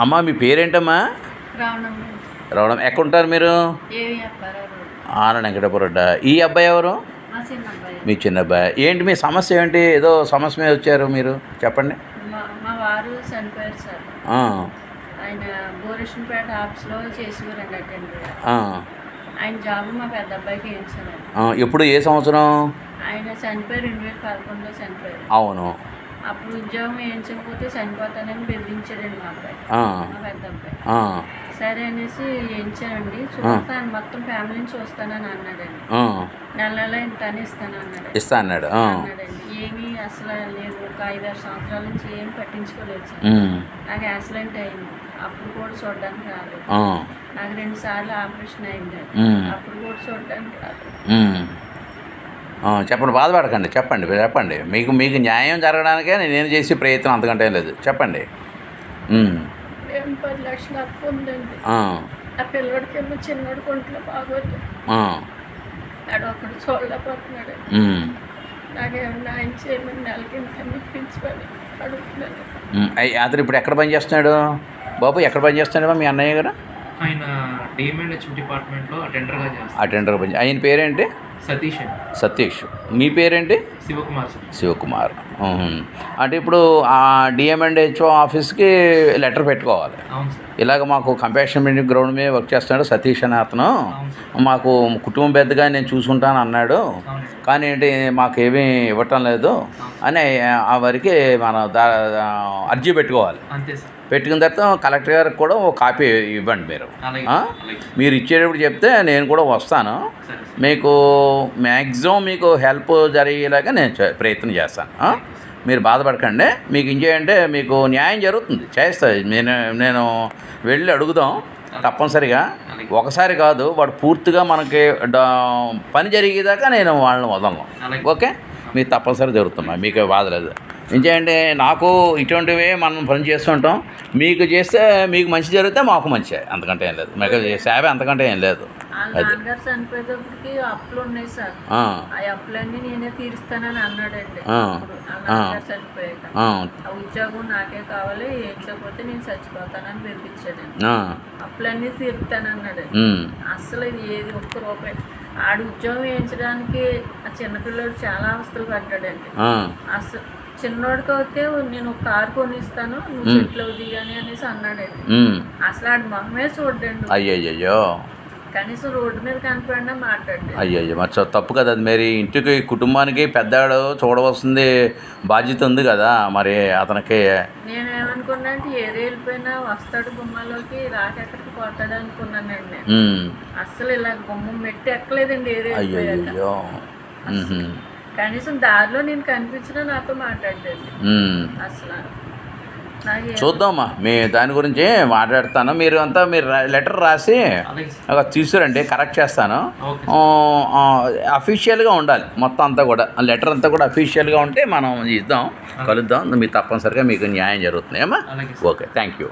అమ్మా మీ పేరేంటమ్మా? రావడం ఎక్కడుంటారు మీరు? ఆన వెంకటపురడ్డ ఈ అబ్బాయి ఎవరు? మా చిన్న అబ్బాయి ఏంటి మీ సమస్య ఏంటి? ఏదో సమస్య మీద వచ్చారు మీరు? చెప్పండి. మా మా వారు చనిపోయారు సార్. ఆ, ఆయన ఆఫీస్లో చేసేవారండి జాబ్ మా పెద్ద అబ్బాయికి ఎప్పుడు ఏ సంవత్సరం? ఆయన చనిపోయి రెండు వేల పదకొండులో చనిపోయారు. అవును. అప్పుడు ఉద్యోగం వేయించకపోతే చనిపోతానని బెదిరించాడండి మా అబ్బాయి. మా పెద్ద అబ్బాయి. సరే అనేసి వేయించానండి చూస్తాను మొత్తం ఫ్యామిలీని చూస్తానని అన్నాడండి. నెల నెల ఇంత అని ఇస్తాను అన్నాడు ఇస్తా అన్నాడు. ఏమీ అసలు లేదు. ఒక ఐదారు సంవత్సరాల నుంచి ఏం పట్టించుకోలేదు సార్. నాకు యాక్సిడెంట్ అయింది. అప్పుడు కూడా చూడడానికి రాలేదు. నాకు రెండు సార్లు ఆపరేషన్ అయింది అప్పుడు కూడా చూడడానికి రాలేదు. చెప్పండి బాధపడకండి చెప్పండి చెప్పండి. మీకు మీకు న్యాయం జరగడానికే నేను చేసే ప్రయత్నం అంతకంటే లేదు. చెప్పండి. ఉమ్, ఏం పది లక్షలు అప్పు ఉందండి. ఆ, ఆ పిల్లడికి ఏమో చిన్నోడు కొంట్లో బాగోదు. ఆ, ఆడు ఒకడు చూడలేకపోతున్నాడు. ఉమ్, నాకేమన్నా ఆయన చేయమని నెలకి ఇంత ఇప్పించమని అడుగుతున్నాను ఉమ్. అయ్, అతను ఇప్పుడు ఎక్కడ పని చేస్తున్నాడు? బాబు ఎక్కడ పని చేస్తున్నాడు మీ అన్నయ్య గారు? ఆయన డిపార్ట్మెంట్లో అటెండర్గా చేస్తారు. అటెండర్ పని ఆయన పేరేంటి? సతీష్ సతీష్. మీ పేరేంటి? శివకుమార్ శివకుమార్. అంటే ఇప్పుడు ఆ డిఎం అండ్ హెచ్ఓ ఆఫీస్కి లెటర్ పెట్టుకోవాలి. ఇలాగ మాకు కంపాషన్ బిల్డింగ్ గ్రౌండ్ మీద వర్క్ చేస్తున్నాడు సతీష్ అనే అతను. మాకు కుటుంబం పెద్దగా నేను చూసుకుంటాను అన్నాడు. కానీ ఏంటి మాకేమీ ఇవ్వటం లేదు. అని ఆ వరకు మనం అర్జీ పెట్టుకోవాలి. అంతే సార్. పెట్టుకున్న తర్వాత కలెక్టర్ గారికి కూడా ఒక కాపీ ఇవ్వండి మీరు. మీరు ఇచ్చేటప్పుడు చెప్తే నేను కూడా వస్తాను. మీకు మ్యాక్సిమం మీకు హెల్ప్ జరిగేలాగా నేను ప్రయత్నం చేస్తాను? మీరు బాధపడకండి. మీకు ఇంకేంటే మీకు న్యాయం జరుగుతుంది. చేస్తుంది నేను నేను వెళ్ళి అడుగుదాం తప్పనిసరిగా. ఒకసారి కాదు వాడు పూర్తిగా మనకి పని జరిగేదాకా నేను వాళ్ళని వదలను. ఓకే? మీరు తప్పనిసరి జరుగుతున్నా మీకు బాధ లేదు ఇంకేంటి నాకు ఇటువంటివి మనం పని చేస్తుంటాం. మీకు చేస్తే మీకు మంచి జరిగితే మాకు మంచి అంతకంటే ఏం లేదు. మీకు సేవ అంతకంటే ఏం లేదు. అది. చనిపోయేటప్పటికి అప్పులు ఉన్నాయి సార్. ఆ, అప్పులన్నీ నేనే తీరుస్తానని అన్నాడండి. చనిపోయాక. ఉద్యోగం నాకే కావాలి ఏం చేయకపోతే నేను చచ్చిపోతానని ఆ, అప్పులన్నీ తీరుతానన్నాడు. ఇది ఏది ఒక్క రూపాయి. ఆడు ఉద్యోగం వేయించడానికి ఆ చిన్నపిల్లడు చాలా అవస్థలు పడ్డాడండి అసలు చిన్నోడికి అయితే నేను ఒక కారు కొనిస్తాను నువ్వు చెట్లు దిగాని అనేసి అన్నాడండి ఉమ్. అసలు ఆడి మొహమే చూడండి అయ్యయ్యో కనీసం రోడ్డు మీద కనపడినా మాట్లాడండి అయ్యయ్యో మరి తప్పు కదా అది. మరి ఇంటికి కుటుంబానికి పెద్దాడు చూడవలసింది బాధ్యత ఉంది కదా మరి అతనికి. నేనేమనుకున్నా అంటే ఏది వెళ్ళిపోయినా వస్తాడు గుమ్మలోకి రాకెక్కడికి పోతాడు అనుకున్నానండి నేను. అస్సలు ఇలా గుమ్మం మెట్టి ఎక్కలేదండి అయ్యయ్యో. ఉహుం, కనీసం దారిలో నేను కనిపించినా నాతో. అసలు ఏ- చూద్దామా? మీ దాని గురించి మాట్లాడతాను. మీరు అంతా మీరు లెటర్ రాసి తీసుకురండి కరెక్ట్ చేస్తాను. అఫీషియల్గా ఉండాలి. మొత్తం అంతా కూడా. లెటర్ అంతా కూడా అఫీషియల్గా ఉంటే మనం ఇద్దాం కలుద్దాం. మీకు తప్పనిసరిగా మీకు న్యాయం జరుగుతుంది. ఏమా ఓకే థ్యాంక్ యూ